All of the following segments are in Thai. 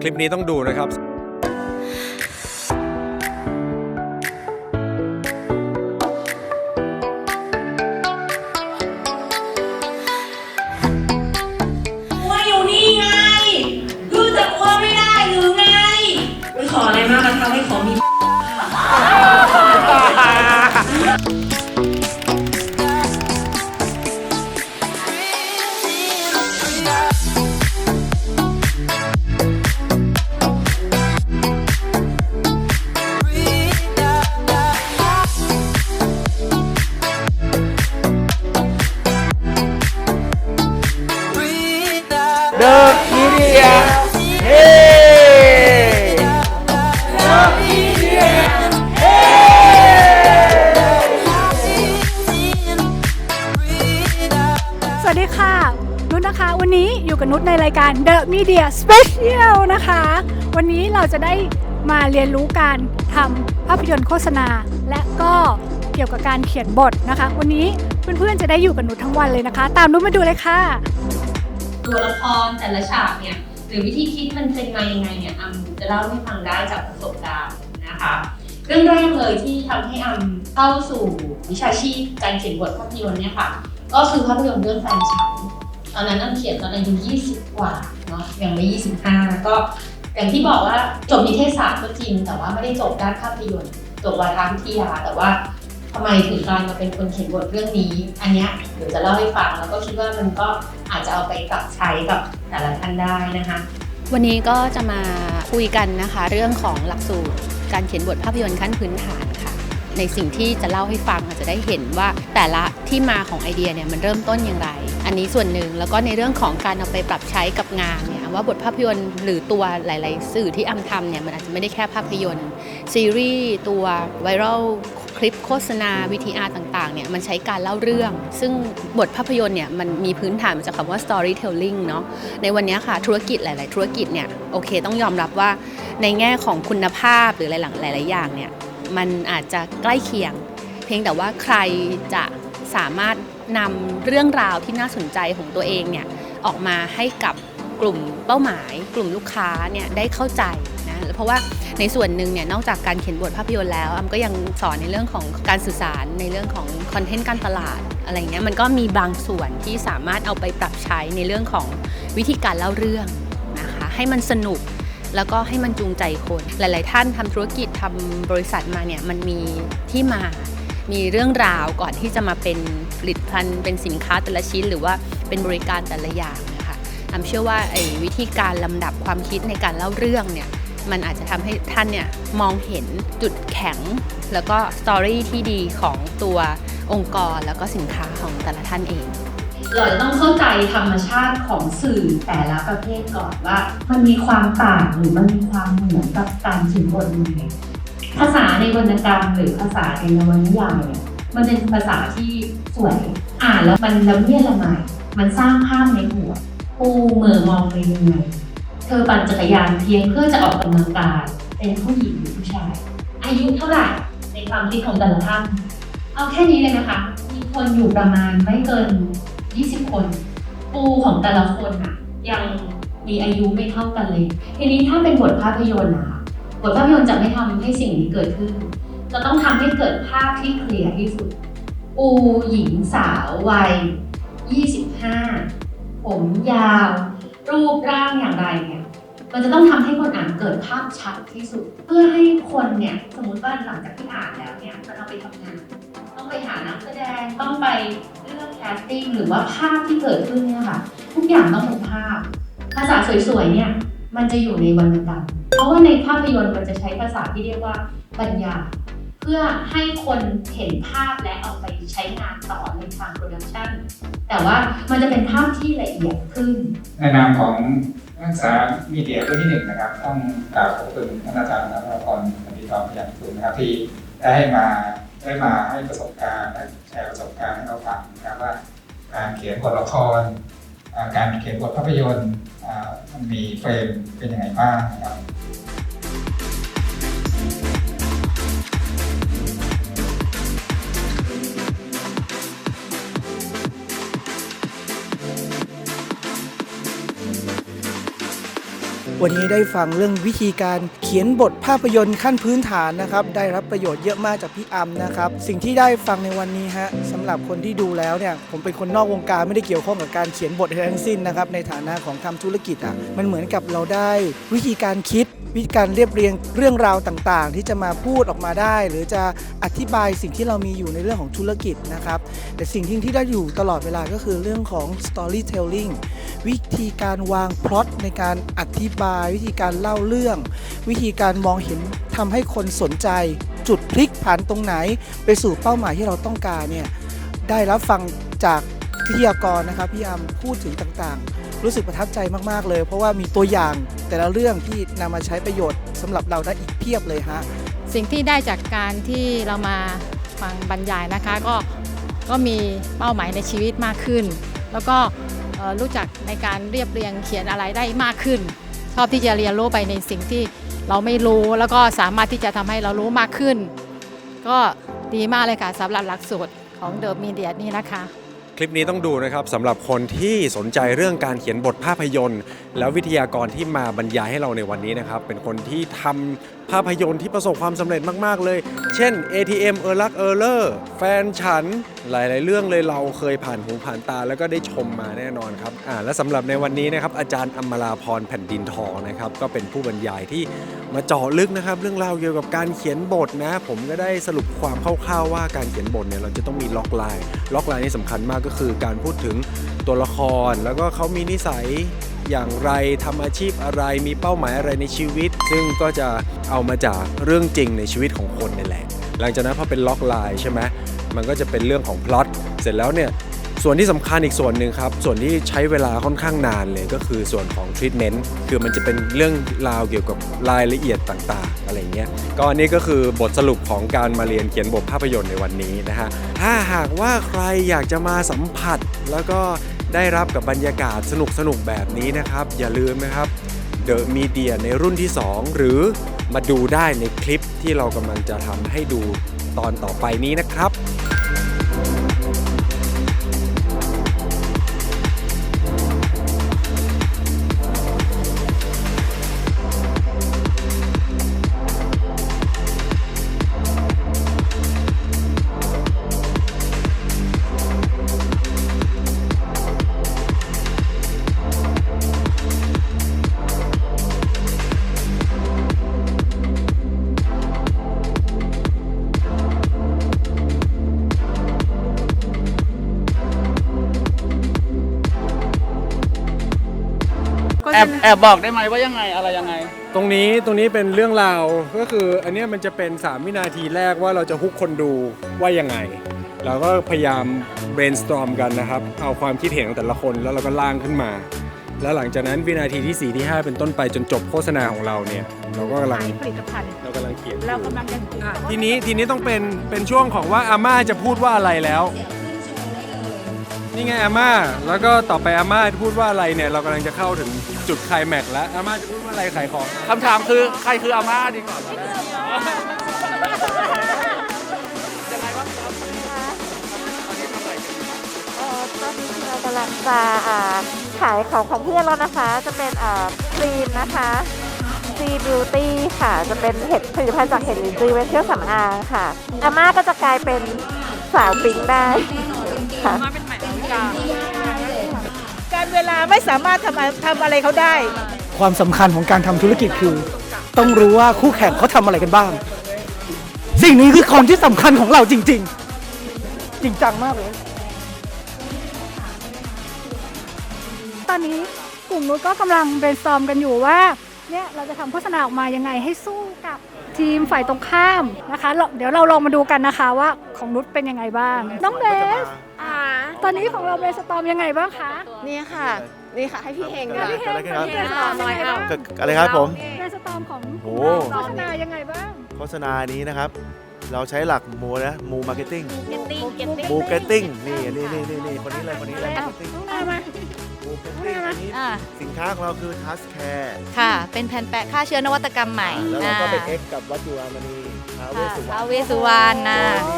คลิปนี้ต้องดูนะครับ Media Special นะคะ วันนี้เราจะได้มาเรียนรู้การทำภาพยนตร์โฆษณา และก็เกี่ยวกับการเขียนบทนะคะ วันนี้เพื่อนๆจะได้อยู่กับนุชทั้งวันเลยนะคะ ตามนุชมาดูเลยค่ะ ตัวละครแต่ละฉากเนี่ยหรือวิธีคิดมันเป็นมายังไงเนี่ยอัมจะเล่าให้ฟังได้จากประสบการณ์นะคะเรื่องแรกเลยที่ทำให้อัมเข้าสู่วิชาชีพการเขียนบทภาพยนตร์เนี่ยค่ะ ก็คือภาพยนตร์เรื่องแฟนฉัน ตอนนั้นอัมเขียนตอนอายุ20 กว่าเนาะยังไม่ 25 แล้วก็อย่างที่บอกว่าจบนิเทศศาสตร์ก็จริง แต่ว่าไม่ได้จบด้านภาพยนตร์จบวารวิทยา แต่ว่าทำไมถึงกลายมาเป็นคนเขียนบทเรื่องนี้ อันเนี้ยเดี๋ยวจะเล่าให้ฟังแล้วก็คิดว่ามันก็อาจจะเอาไปปรับใช้กับแต่ละท่านได้นะคะ วันนี้ก็จะมาคุยกันนะคะ เรื่องของหลักสูตรการเขียนบทภาพยนตร์ขั้นพื้นฐานค่ะ ในสิ่งที่จะเล่าให้ฟังอาจจะได้เห็นว่าแต่ละที่มาของไอเดียเนี่ยมันเริ่มต้นอย่างไร อันนี้ส่วนหนึ่งแล้วก็ในเรื่องของการเอาไปปรับใช้กับงานเนี่ยว่าบทภาพยนตร์หรือตัวหลาย ๆ สื่อที่อำทำเนี่ยมันอาจจะไม่ได้แค่ภาพยนตร์ ซีรีส์ตัวไวรัลคลิปโฆษณา VTR ต่างๆเนี่ยมันใช้การเล่าเรื่อง ซึ่งบทภาพยนตร์เนี่ยมันมีพื้นฐานมาจากคำว่า storytelling เนาะในวันนี้ค่ะธุรกิจหลาย ๆ ธุรกิจเนี่ยโอเคต้องยอมรับว่าในแง่ของคุณภาพหรืออะไรหลายๆอย่างเนี่ย มันอาจจะใกล้เคียง เพียงแต่ว่าใครจะสามารถนำเรื่องราวที่น่าสนใจของตัวเองเนี่ยออกมาให้กับกลุ่มเป้าหมาย กลุ่มลูกค้าเนี่ยได้เข้าใจนะเพราะว่าในส่วนหนึ่งเนี่ยนอกจากการเขียนบทภาพยนตร์แล้วอำก็ยังสอนในเรื่องของการสื่อสารในเรื่องของคอนเทนต์การตลาดอะไรเงี้ยมันก็มีบางส่วนที่สามารถเอาไปปรับใช้ในเรื่องของวิธีการเล่าเรื่องนะคะให้มันสนุก แล้วก็ให้มันจูงใจคน หลาย ๆ ท่านทำธุรกิจทำบริษัทมาเนี่ยมันมีที่มา มีเรื่องราวก่อนที่จะมาเป็นผลิตภัณฑ์เป็นสินค้าแต่ละชิ้น หรือว่าเป็นบริการแต่ละอย่างนะคะอำเชื่อว่าไอ้วิธีการลำดับความคิดในการเล่าเรื่องเนี่ยมันอาจจะทำให้ท่านเนี่ยมองเห็นจุดแข็ง แล้วก็สตอรี่ที่ดีของตัวองค์กรแล้วก็สินค้าของแต่ละท่านเอง เราจะต้องเข้าใจธรรมชาติของสื่อแต่ละประเภทก่อนว่า มันมีความต่างหรือมันมีความเหมือนกับการเขียนบทยังไงภาษาในวรรณกรรม หรือภาษาในนวนิยายเนี่ยมันเป็นภาษาที่สวย อ่านแล้วมันละเมียดละไมมันสร้างภาพในหัวปูเหมือมองไปยังไงเธอปั่นจักรยานเพียงเพื่อจะออกกำลังกายเป็นผู้หญิงหรือผู้ชาย อายุเท่าไหร่ในความคิดของแต่ละท่านเอาแค่นี้เลยนะคะ มีคนอยู่ประมาณไม่เกิน 20 คน ปูของแต่ละคนอะยังมีอายุไม่เท่ากันเลย ทีนี้ถ้าเป็นบทภาพยนตร์นะบทภาพยนตร์จะไม่ทำให้สิ่งนี้เกิดขึ้น จะต้องทำให้เกิดภาพที่เคลียร์ที่สุด ปูหญิงสาววัย 25 ผมยาว รูปร่างอย่างไรเนี่ยมันจะต้องทำให้คนอ่านเกิดภาพชัดที่สุด เพื่อให้คนเนี่ยสมมติว่าหลังจากที่อ่านแล้วเนี่ยจะเอาไปทำงาน ต้องไปหานักแสดงต้องไปเลือกแคสติ้งหรือว่าภาพที่เกิดขึ้นเนี่ยค่ะ ทุกอย่างต้องเป็นภาพ ภาษาสวยๆเนี่ยมันจะอยู่ในวรรณกรรมเพราะว่าในภาพยนตร์มันจะใช้ภาษาที่เรียกว่าบรรยาเพื่อให้คนเห็นภาพและเอาไปใช้งานต่อในทางโปรดักชันแต่ว่ามันจะเป็นภาพที่ละเอียดขึ้นในนามของนักศึกษามีเดียรุ่นที่หนึ่งนะครับ ต้องกราบขอบคุณท่านอาจารย์นภพรพันธิทองอย่างสูงนะครับที่ได้ให้มา ได้มาให้ประสบการณ์ได้แชร์ประสบการณ์ให้เราฟังนะครับว่า การเขียนบทละคร การเขียนบทภาพยนตร์มันมีเฟรมเป็นยังไงบ้างนะครับ วันนี้ได้ฟังเรื่องวิธีการเขียนบทภาพยนตร์ขั้นพื้นฐานนะครับ ได้รับประโยชน์เยอะมากจากพี่อัมนะครับ สิ่งที่ได้ฟังในวันนี้ฮะสำหรับคนที่ดูแล้วเนี่ย ผมเป็นคนนอกวงการไม่ได้เกี่ยวข้องกับการเขียนบททั้งสิ้นนะครับ ในฐานะของทำธุรกิจอะ มันเหมือนกับเราได้วิธีการคิด วิธีการเรียบเรียงเรื่องราวต่างๆ ที่จะมาพูดออกมาได้ หรือจะอธิบายสิ่งที่เรามีอยู่ในเรื่องของธุรกิจนะครับแต่สิ่งที่ที่ได้อยู่ตลอดเวลาก็คือเรื่องของ storytelling วิธีการวางพล็อตในการอธิบาย วิธีการเล่าเรื่อง วิธีการมองเห็นทำให้คนสนใจ จุดพลิกผันตรงไหน ไปสู่เป้าหมายที่เราต้องการเนี่ยได้รับฟังจากวิทยากรนะครับพี่อัมพูดถึงต่างๆ รู้สึกประทับใจมากๆเลย เพราะว่ามีตัวอย่างแต่ละเรื่องที่นำมาใช้ประโยชน์สำหรับเราได้อีกเพียบเลยฮะสิ่งที่ได้จากการที่เรามาฟังบรรยายนะคะ ก็ก็มีเป้าหมายในชีวิตมากขึ้น แล้วก็รู้จักในการเรียบเรียงเขียนอะไรได้มากขึ้น ชอบที่จะเรียนรู้ไปในสิ่งที่เราไม่รู้แล้วก็สามารถที่จะทำให้เรารู้มากขึ้น ก็ดีมากเลยค่ะสำหรับหลักสูตรของเดอะมีเดียนี่นะคะ คลิปนี้ต้องดูนะครับสำหรับคนที่สนใจเรื่องการเขียนบทภาพยนตร์ แล้ววิทยากรที่มาบรรยายให้เราในวันนี้นะครับ เป็นคนที่ทำภาพยนตร์ที่ประสบความสำเร็จมากๆเลย เช่น ATM เออร์ลักเออร์เลอร์แฟนฉัน หลายๆ เรื่องเลยเราเคยผ่านหูผ่านตาแล้วก็ได้ชมมาแน่นอนครับอ่าและสำหรับในวันนี้นะครับอาจารย์อมราพรแผ่นดินทองนะครับก็เป็นผู้บรรยายที่มาเจาะลึกนะครับ เรื่องราวเกี่ยวกับการเขียนบทนะ ผมก็ได้สรุปความคร่าวๆว่าการเขียนบทเนี่ยเราจะต้องมีล็อกไลน์ล็อกไลน์นี่สำคัญมากก็คือการพูดถึงตัวละคร แล้วก็เขามีนิสัยอย่างไรทำอาชีพอะไรมีเป้าหมายอะไรในชีวิต ซึ่งก็จะเอามาจากเรื่องจริงในชีวิตของคนนี่แหละ หลังจากนั้นพอเป็นล็อกไลน์ใช่ไหมมันก็จะเป็นเรื่องของพล็อตเสร็จแล้วเนี่ย ส่วนที่สำคัญอีกส่วนหนึ่งครับ ส่วนที่ใช้เวลาค่อนข้างนานเลยก็คือส่วนของทรีทเมนต์คือมันจะเป็นเรื่องราวเกี่ยวกับรายละเอียดต่างๆ อะไรเงี้ยก็อันนี้ก็คือบทสรุปของการมาเรียนเขียนบทภาพยนตร์ในวันนี้นะฮะถ้าหากว่าใครอยากจะมาสัมผัส แล้วก็ได้รับกับบรรยากาศสนุกๆแบบนี้นะครับ อย่าลืมนะครับ The Media ในรุ่นที่ 2 หรือมาดูได้ในคลิปที่เรากำลังจะทำให้ดูตอนต่อไปนี้นะครับ แอบแอบบอกได้ไหมว่ายังไงอะไรยังไง ตรงนี้ตรงนี้เป็นเรื่องราวก็คืออันเนี้ยมันจะเป็น 3 วินาทีแรกว่าเราจะฮุกคนดูว่ายังไง เราก็พยายาม brainstorm กันนะครับ เอาความคิดเห็นของแต่ละคนแล้วเราก็ล่างขึ้นมา แล้วหลังจากนั้นวินาทีที่ 4 ที่ 5 เป็นต้นไปจนจบโฆษณาของเราเนี่ย เราก็กำลังขายผลิตภัณฑ์เรากำลังเขียนเรากำลังจะอะทีนี้ทีนี้ต้องเป็นเป็นช่วงของว่าอาม่าจะพูดว่าอะไรแล้ว นี่ไงอาม่า แล้วก็ต่อไปอาม่าพูดว่าอะไรเนี่ย เรากำลังจะเข้าถึงจุดไคลแม็กซ์แล้ว อาม่าจะพูดว่าอะไรขายของ คำถามคือใครคืออาม่าดีกว่า เอ่อตอนนี้เรากำลังจะอ่าขายของของเพื่อนแล้วนะคะ จะเป็นครีมนะคะซีบิวตี้ค่ะ จะเป็นเห็ดผลิตภัณฑ์จากเห็ดลินจือเป็นเครื่องสำอางค่ะ อาม่าก็จะกลายเป็นสาวปิ๊งได้ค่ะ การเวลาไม่สามารถทำทำอะไรเขาได้ ความสำคัญของการทำธุรกิจคือ ต้องรู้ว่าคู่แข่งเขาทำอะไรกันบ้าง สิ่งนี้คือความที่สำคัญของเราจริง ๆ จริงจังมากเลย ตอนนี้กลุ่มนุชก็กำลังเบรนสตอมกันอยู่ว่าเนี่ยเราจะทำโฆษณาออกมายังไงให้สู้กับทีมฝ่ายตรงข้ามนะคะเราเดี๋ยวเราลองมาดูกันนะคะว่าของนุชเป็นยังไงบ้าง น้องเบสอ่า ตอนนี้ของเราเบรนสตอมยังไงบ้างคะ นี่ค่ะ นี่ค่ะ ให้พี่เฮงอะ พี่เฮงเกิดอะไรขึ้นครับเบรนสตอมยังไงบ้างเกิดอะไรครับผม เบรนสตอมของโอ้โฆษณายังไงบ้าง โฆษณานี้นะครับ เราใช้หลักมูนะมูมาร์เก็ตติ้งเก็ตติ้งเก็ตติ้งมูเก็ตติ้งนี่นี่นี่นี่นี่คนนี้เลยคนนี้เลยมาร์เก็ตติ้งน้องนามามูเก็ตติ้งอันนี้อ่า สินค้าของเราคือทัสแคร์ค่ะ เป็นแผ่นแปะฆ่าเชื้อนวัตกรรมใหม่แล้วเราก็เป็นอ่า X กับวัตถุอามณีท้าวเวค่ะสสุวรท้ารวณ เวสสุวรรณนะมีค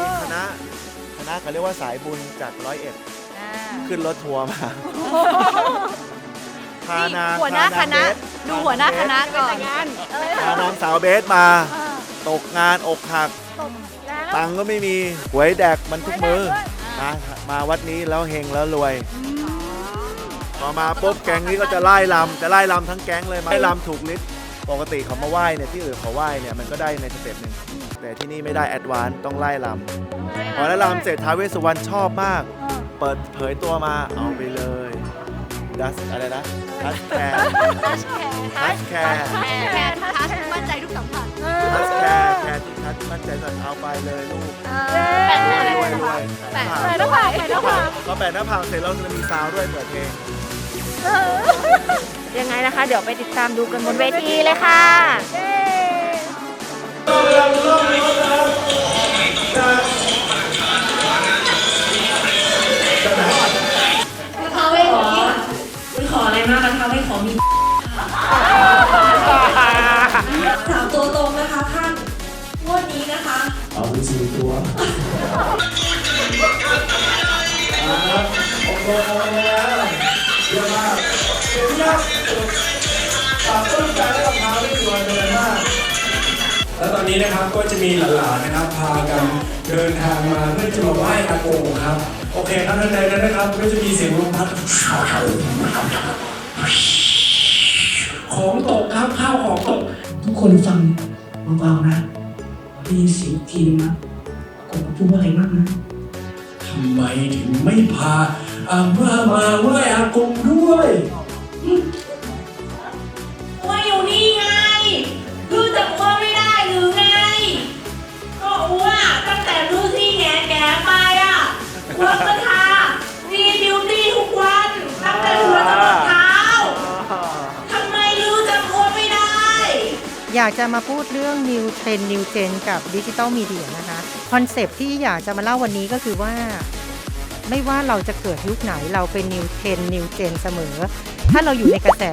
ณะคณะเขาเรียกว่าสายบุญจากร้อยเอ็ดอ่า ขึ้นรถทัวร์มาพพานางหัวหน้าคณะ ดูหัวหน้าคณะก่อนพานางสาวเบสมาตกงานอกหักตังค์ก็ไม่มีหวยแดกมันทุกมือนะมาวัดนี้แล้วเฮงแล้วรวย พอมาปุ๊บแก๊งนี้ก็จะไล่ลำจะไล่ลำทั้งแก๊งเลยมาไล่ลำถูกลิสต์ปกติเขามาไหว้เนี่ยที่อื่นเขาไหว้เนี่ยมันก็ได้ในสเต็ปหนึ่งแต่ที่นี่ไม่ได้แอดวานซ์ต้องไล่ลำ พอไล่ลำเสร็จท้าวเวสสุวรรณชอบมาก เปิดเผยตัวมาเอาไปเลยดัสอะไรนะทัสแคร์ทัสแคร์แพ้ทัชมั่นใจทุกสัมผัสทัสแคร์แคร์ทุกทัสมั่นใจหน่อยเอาไปเลยลูกแปะรวยรวยรวยแปะแปะแล้วผ่านแปะแล้วผ่านพอแปะหน้าผากเสร็จแล้วจะมีซาวด์ด้วยเปิดเพลงยังไงนะคะ เดี๋ยวไปติดตามดูกันบนเวทีเลยค่ะ แล้วตอนนี้นะครับก็จะมีหลานๆนะครับ พากันเดินทางมาเพื่อจะมาไหว้อากงครับ โอเคครับท่านใดนั้นนะครับ ก็จะมีเสียงลมพัดของตกครับข้าวของตก ทุกคนฟังเบาๆนะได้ยินเสียงทีนึงนะอากงพูดว่าอะไรบ้างนะทำไมถึงไม่พา อาม่ามาไหว้อากงด้วยว่าอยู่นี่ไง คือจะอ้วนไม่ได้หรือไง ก็อ้วนตั้งแต่รู้ที่แง่แก่ๆไปอะอ้วนก็ทามีบิวตี้ทุกวันตั้งแต่หัวจรดเท้าทำไมรู้จะอ้วนไม่ได้ อยากจะมาพูดเรื่อง New Trend New Gen กับดิจิ t a ลมีเดียนะคะ คอนเซปต์ที่อยากจะมาเล่าวันนี้ก็คือว่า ไม่ว่าเราจะเกิดยุคไหนเราเป็น New Trend New Gen เสมอ ถ้าเราอยู่ในกระแส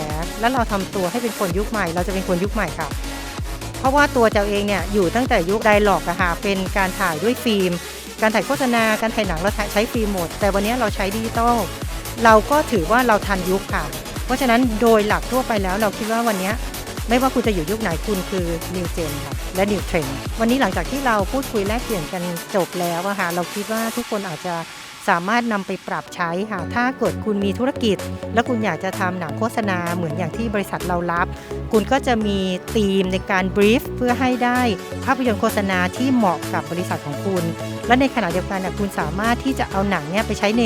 แล้วเราทำตัวให้เป็นคนยุคใหม่ เราจะเป็นคนยุคใหม่ค่ะ เพราะว่าตัวเจ้าเองเนี่ยอยู่ตั้งแต่ยุคไดหลอกอะค่ะเป็นการถ่ายด้วยฟิล์ม การถ่ายโฆษณาการถ่ายหนังเราใช้ฟิล์มหมด แต่วันนี้เราใช้ดิจิตอลเราก็ถือว่าเราทันยุคค่ะ เพราะฉะนั้นโดยหลักทั่วไปแล้วเราคิดว่าวันนี้ไม่ว่าคุณจะอยู่ยุคไหนคุณคือ New Gen ค่ะ และ New Trend วันนี้หลังจากที่เราพูดคุยแลกเปลี่ยนกันจบแล้วอะค่ะ เราคิดว่าทุกคนอาจจะ สามารถนำไปปรับใช้ค่ะถ้าเกิดคุณมีธุรกิจ แล้วคุณอยากจะทำหนังโฆษณาเหมือนอย่างที่บริษัทเรารับ คุณก็จะมีธีมในการบรีฟเพื่อให้ได้ภาพยนตร์โฆษณาที่เหมาะกับบริษัทของคุณ และในขณะเดียวกันนะคุณสามารถที่จะเอาหนังเนี่ยไปใช้ใน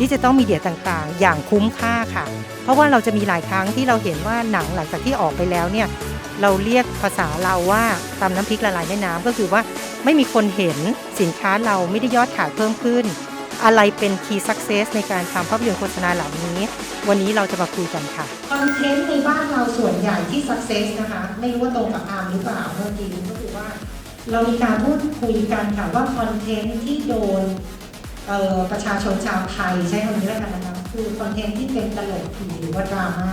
ดิจิตอลมีเดียต่างๆ อย่างคุ้มค่าค่ะ เพราะว่าเราจะมีหลายครั้งที่เราเห็นว่าหนังหลังจากที่ออกไปแล้วเนี่ยเราเรียกภาษาเราว่าตำน้ำพริกละลายแม่น้ำก็คือว่าไม่มีคนเห็นสินค้าเราไม่ได้ยอดขายเพิ่มขึ้น อะไรเป็น key success ในการทำภาพยนตร์โฆษณาเหล่านี้ วันนี้เราจะมาคุยกันค่ะคอนเทนต์ในบ้านเราส่วนใหญ่ที่ success นะคะ ไม่รู้ว่าตรงกับอาร์มหรือเปล่าเมื่อกี้ก็คือว่า เรามีการพูดคุยกันค่ะว่าคอนเทนต์ที่โดนประชาชนชาวไทยใช้คำนี้แล้วกันนะคะคือคอนเทนต์ที่เป็นตลกผีหรือว่าดราม่า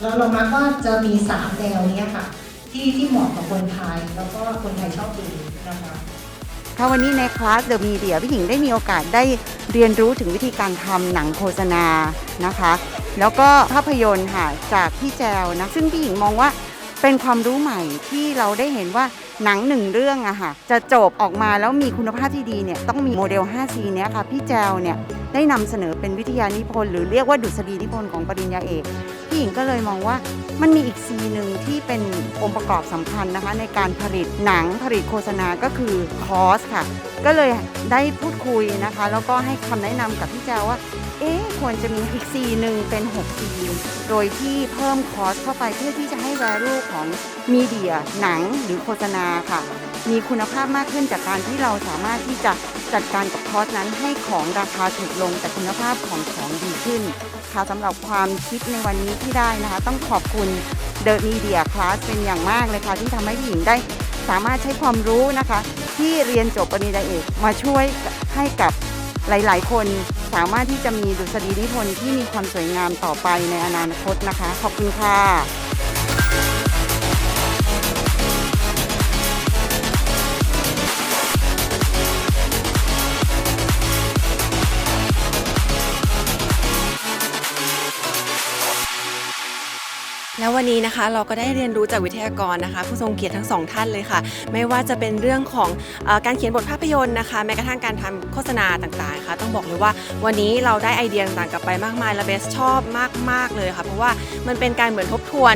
แล้วเรามักว่าจะมีสามแนวนี้ค่ะ ที่ที่เหมาะกับคนไทยแล้วก็คนไทยชอบดูนะคะ ค่ะวันนี้ในคลาสเดอะมีเดียพี่หญิงได้มีโอกาสได้เรียนรู้ถึงวิธีการทำหนังโฆษณานะคะ แล้วก็ภาพยนตร์ค่ะจากพี่แจวนะซึ่งพี่หญิงมองว่าเป็นความรู้ใหม่ที่เราได้เห็นว่าหนังหนึ่งเรื่องอะค่ะจะจบออกมาแล้วมีคุณภาพที่ดีเนี่ยต้องมีโมเดล 5C เนี้ยค่ะพี่แจวเนี่ยได้นำเสนอเป็นวิทยานิพนธ์หรือเรียกว่าดุษฎีนิพนธ์ของปริญญาเอก พี่หญิงก็เลยมองว่ามันมีอีกซีหนึ่งที่เป็นองค์ประกอบสำคัญนะคะ ในการผลิตหนังผลิตโฆษณาก็คือคอสค่ะ ก็เลยได้พูดคุยนะคะ แล้วก็ให้คำแนะนำกับพี่แจวว่า เอ๊ะควรจะมีอีกซีหนึ่งเป็น6ซีโดยที่เพิ่มคอสเข้าไปเพื่อที่จะให้ value ของมีเดียหนังหรือโฆษณาค่ะ มีคุณภาพมากขึ้นจากการที่เราสามารถที่จะจัดการกับคอสนั้นให้ของราคาถูกลงแต่คุณภาพของของดีขึ้น ค่ะสำหรับความคิดในวันนี้ที่ได้นะคะ ต้องขอบคุณเดอะมีเดียคลาสเป็นอย่างมากเลยค่ะ ที่ทำให้ผู้หญิงได้สามารถใช้ความรู้นะคะ ที่เรียนจบปริญญาเอกมาช่วยให้กับหลาย ๆ คนสามารถที่จะมีดุษฎีนิพนธ์ที่มีความสวยงามต่อไปในอนาคตนะคะ ขอบคุณค่ะ วันนี้นะคะ เราก็ได้เรียนรู้จากวิทยากรนะคะ ผู้ทรงเกียรติทั้งสองท่านเลยค่ะ ไม่ว่าจะเป็นเรื่องของอการเขียนบทภาพยนตร์นะคะ แม้กระทั่งการทำโฆษณาต่างๆค่ะต้องบอกเลยว่าวันนี้เราได้ไอเดียต่างๆกลับไปมากมายและเบสชอบมากๆเลยค่ะ เพราะว่ามันเป็นการเหมือนทบทวน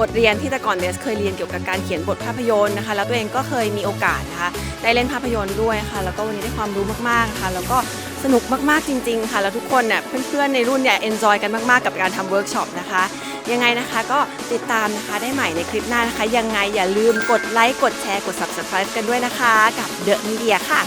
บทเรียนที่แต่ก่อนเบสเคยเรียนเกี่ยวกับการเขียนบทภาพยนตร์นะคะ แล้วตัวเองก็เคยมีโอกาสนะคะได้เล่นภาพยนตร์ด้วยค่ะ แล้วก็วันนี้ได้ความรู้มากๆค่ะ แล้วก็ สนุกมากๆจริง ๆ ค่ะ แล้วทุกคนเนี่ยเพื่อนๆในรุ่นเนี่ยเอนจอยกันมากๆกับการทำเวิร์กช็อปนะคะ ยังไงนะคะก็ติดตามนะคะได้ใหม่ในคลิปหน้านะคะ ยังไงอย่าลืมกดไลค์กดแชร์กด subscribe กันด้วยนะคะ กับ The Media ค่ะ